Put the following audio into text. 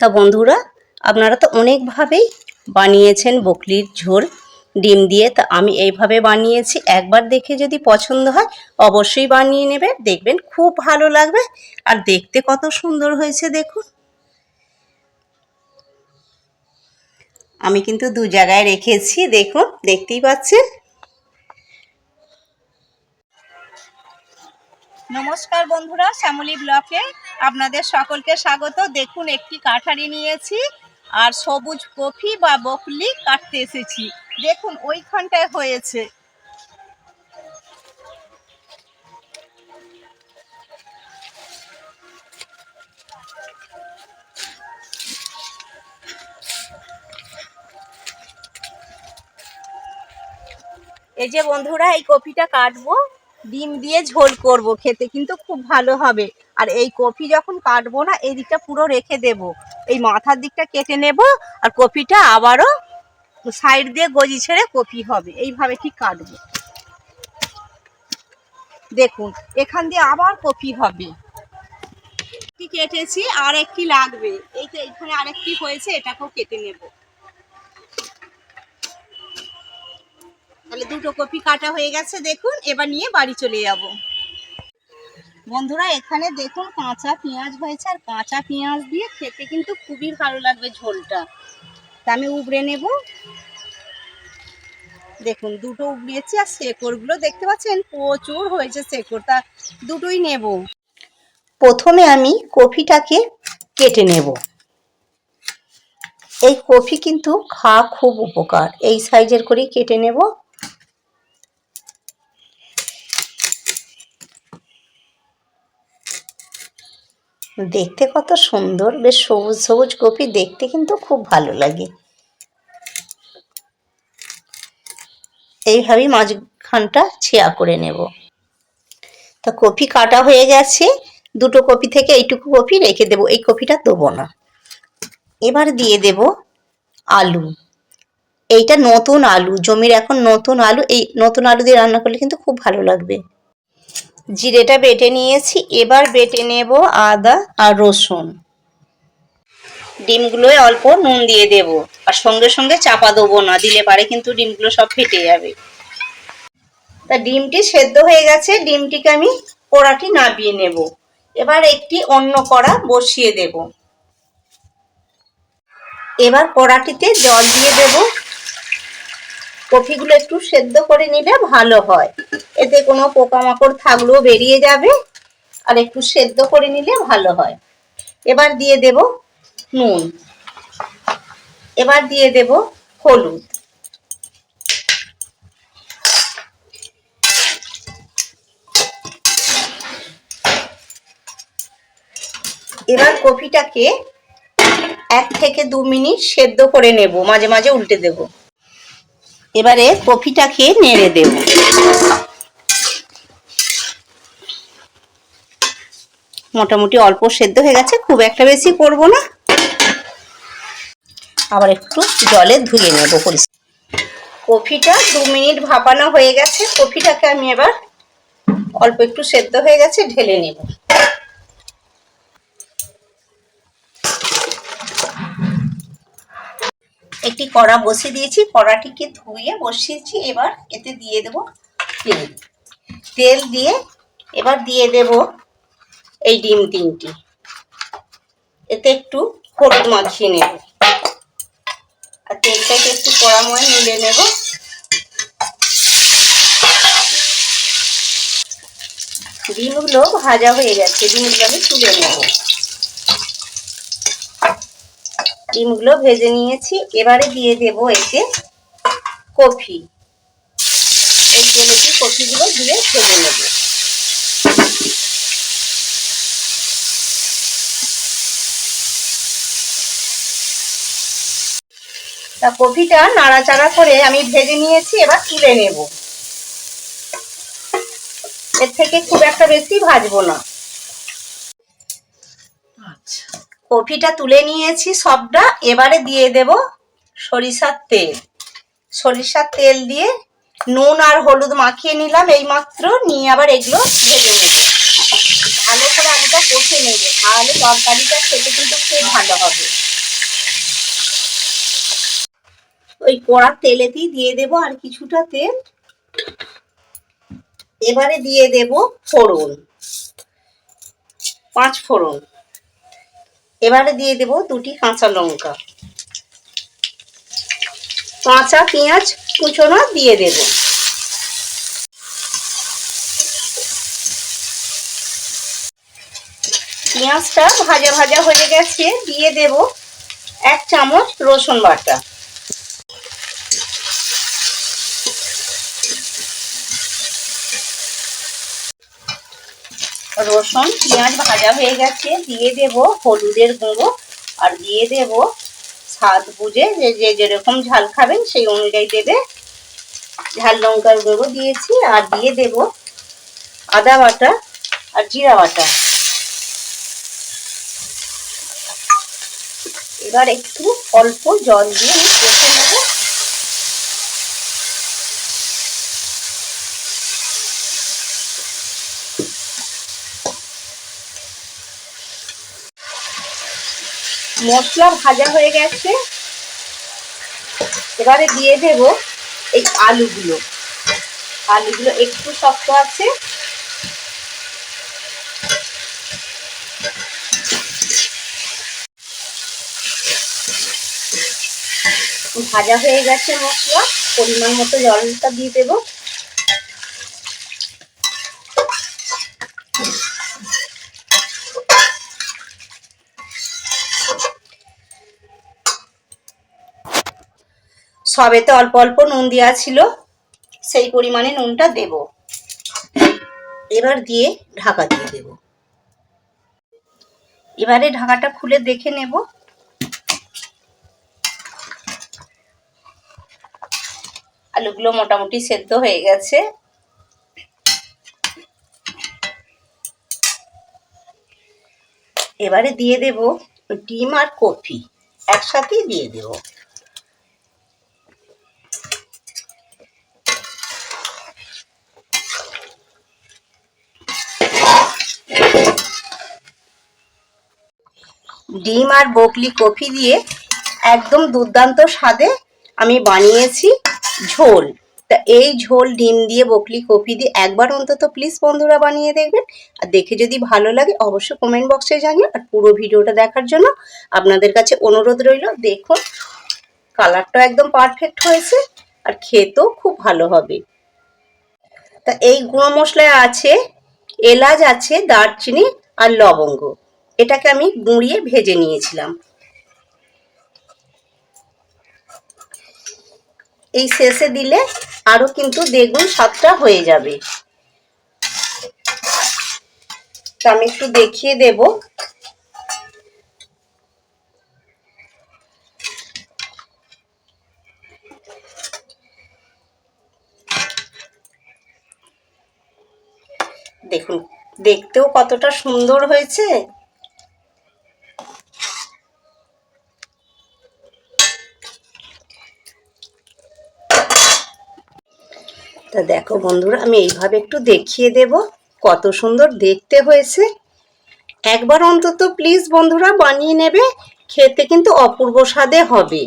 তা বন্ধুরা, আপনারা তো অনেকভাবেই বানিয়েছেন বকলির ঝোল, ডিম দিয়ে। তা আমি এইভাবে বানিয়েছি। একবার দেখে যদি পছন্দ হয়, অবশ্যই বানিয়ে নেবে। দেখবেন খুব ভালো লাগবে। আর দেখতে কত সুন্দর হয়েছে, দেখুন। আমি কিন্তু দু জায়গায় রেখেছি, দেখুন, দেখতেই পাচ্ছেন। নমস্কার বন্ধুরা, শ্যামলী ব্লকে আপনাদের সকলকে স্বাগত। দেখুন, একটি কাঠারি নিয়েছি আর সবুজ কফি বা বকলি কাটতে এসেছি। দেখুন, ওইখানটায় হয়েছে। এই যে বন্ধুরা, এই কপিটা কাটবো। ডিম দিয়ে ঝোল করব খেতে, কিন্তু খুব ভালো হবে। আর এই কফি যখন কাটবো না, এই দিকটা পুরো রেখে দেব। এই মাথার দিকটা কেটে নেব, আর কপিটা আবারও সাইড দিয়ে গজি ছেড়ে কপি হবে। এইভাবে ঠিক কাটবো। দেখুন, এখান দিয়ে আবার কপি হবে। কেটেছি, আর একটি লাগবে। এই তো এখানে আরেকটি হয়েছে, এটাকেও কেটে নেব। তাহলে দুটো কপি কাটা হয়ে গেছে, দেখুন, এবার নিয়ে বাড়ি চলে যাব। বন্ধুরা, এখানে দেখুন কাঁচা পেঁয়াজ হয়েছে, আর কাঁচা পেঁয়াজ দিয়ে খেতে কিন্তু খুবই ভালো লাগবে ঝোলটা। তা আমি উবড়ে নেব। দেখুন, দুটো উবড়িয়েছি, আর শেকড়গুলো দেখতে পাচ্ছেন, প্রচুর হয়েছে শেকড়, তা দুটোই নেব। প্রথমে আমি কফিটাকে কেটে নেব। এই কফি কিন্তু খাওয়া খুব উপকার, এই সাইজের করেই কেটে নেব। দেখতে কত সুন্দর, বেশ সবুজ সবুজ কপি, দেখতে কিন্তু খুব ভালো লাগে। এইভাবেই মাঝখানটা ছেয়া করে নেব। তা কপি কাটা হয়ে গেছে, দুটো কপি থেকে এইটুকু কপি রেখে দেবো, এই কপিটা দেবো না। এবার দিয়ে দেব আলু। এইটা নতুন আলু, জমির এখন নতুন আলু, এই নতুন আলু দিয়ে রান্না করলে কিন্তু খুব ভালো লাগবে। জিরেটা বেটে নিয়েছি, এবার বেটে নেব আদা আর রসুন। ডিমগুলোয় অল্প নুন দিয়ে দেব, আর সঙ্গে সঙ্গে চাপা দেবো না, দিলে পারে কিন্তু ডিমগুলো সব ফেটে যাবে। তা ডিমটি সেদ্ধ হয়ে গেছে, ডিমটিকে আমি কড়াটি নাবিয়ে নেব। এবার একটি অন্য কড়া বসিয়ে দেব। এবার কড়াটিতে জল দিয়ে দেব। কফিগুলো একটু সেদ্ধ করে নিলে ভালো হয়। এতে কোনো পোকামাকড় থাকলেও বেরিয়ে যাবে, আর একটু সেদ্ধ করে নিলে ভালো হয়। এবার দিয়ে দেব নুন। এবার দিয়ে দেব হলুদ। এবার কফিটাকে এক থেকে দু মিনিট সেদ্ধ করে নেব, মাঝে মাঝে উল্টে দেব। এবারে কফিটাকে নেড়ে দেব। মোটামুটি অল্প সেদ্ধ হয়ে গেছে, খুব একটা বেশি করব না। আবার একটু জলে ধুয়ে নেব কফিটা দু মিনিট ভাপানো হয়ে গেছে, কফিটাকে আমি এবার অল্প একটু সেদ্ধ হয়ে গেছে ঢেলে নেব। কড়া বসিয়ে দিয়েছি, কড়াটিকে ধুয়ে বসিয়েছি, এবার এতে দিয়ে দেব তেল। তেল দিয়ে এবার দিয়ে দেব এই ডিম তিনটি। এতে একটু হলুদ মাখিয়ে নেব। আর তেলটাকে একটু কড়াময় মিলে নেব। ডিমগুলো ভাজা হয়ে গেছে, ডিমগুলো আমি তুলে নেব। ডিমগুলো ভেজে নিয়েছি। এবারে দিয়ে দেব এতে কফি। এই তেলেতে কফিগুলো দিয়ে ভেজে নেব। তা কফিটা নাড়াচাড়া করে আমি ভেজে নিয়েছি, এবার তুলে নেব। এর থেকে খুব একটা বেশি ভাজবো না। কফিটা তুলে নিয়েছি সবটা। এবারে দিয়ে দেব সরিষার তেল। সরিষার তেল দিয়ে নুন আর হলুদ মাখিয়ে নিলাম এই মাত্র নিয়ে আবার এগুলো ভেজে নেব। ভালো করে আলুটা কষে নেব। তাহলে তরকারিটা খেতে কিন্তু খুব ভালো হবে। ওই কড়া তেলেতেই দিয়ে দেব আর কিছুটা তেল। এবারে দিয়ে দেব ফোড়ন। পাঁচ ফোড়ন। এবারে দিয়ে দেব দুটি কাঁচা লঙ্কা। কাঁচা পেঁয়াজ কুচোনো দিয়ে দেব। পেঁয়াজটা ভাজা ভাজা হয়ে গেছে, দিয়ে দেব এক চামচ রসুন বাটা। রসুন, পেঁয়াজ ভাজা হয়ে গেছে, দিয়ে দেব হলুদের গুঁড়ো আর দিয়ে দেব স্বাদ বুঝে যে যে যেরকম ঝাল খাবেন সেই অনুযায়ী দেবে। ঝাল লঙ্কার গুঁড়ো দিয়েছি আর দিয়ে দেব আদা বাটা আর জিরা বাটা। এবার একটু অল্প জল দিয়ে আমি কষে নেব মশলা ভাজা হয়ে গেছে। এবারে দিয়ে দেব এই আলুগুলো। আলুগুলো একটু শক্ত আছে। ভাজা হয়ে গেছে মশলা। পরিমাণ মতো জলটা দিয়ে দেব। সবেতে অল্প অল্প নুন দেওয়া ছিল, সেই পরিমাণে নুনটা দেব। এবার দিয়ে ঢাকা দিয়ে দেব। এবারে ঢাকাটা খুলে দেখে নেব। আলুগুলো মোটামুটি সেদ্ধ হয়ে গেছে। এবারে দিয়ে দেব ডিম আর কফি। একসাথেই দিয়ে দেব। ডিম আর বকলি কফি দিয়ে একদম দুর্দান্ত স্বাদে আমি বানিয়েছি ঝোল। তা এই ঝোল, ডিম দিয়ে বকলি কফি দিয়ে একবার অন্তত প্লিজ বন্ধুরা বানিয়ে দেখবেন। আর দেখে যদি ভালো লাগে অবশ্যই কমেন্ট বক্সে জানিয়ে আর পুরো ভিডিওটা দেখার জন্য আপনাদের কাছে অনুরোধ রইল, দেখুন কালারটা একদম পারফেক্ট হয়েছে আর খেতেও খুব ভালো হবে। তা এই গুঁড়ো মশলায় আছে এলাচ, আছে দারচিনি আর লবঙ্গ। এটাকে আমি গুঁড়িয়ে ভেজে নিয়েছিলাম। এই শেষে দিলে আরও কিন্তু দ্বিগুণ স্বাদটা হয়ে যাবে। তা আমি একটু দেখিয়ে দেব। দেখুন, দেখতেও কতটা সুন্দর হয়েছে। তা দেখো বন্ধুরা, আমি এইভাবে একটু দেখিয়ে দেব কত সুন্দর দেখতে হয়েছে। একবার অন্তত প্লিজ বন্ধুরা বানিয়ে নেবে, খেতে কিন্তু অপূর্ব স্বাদে হবে।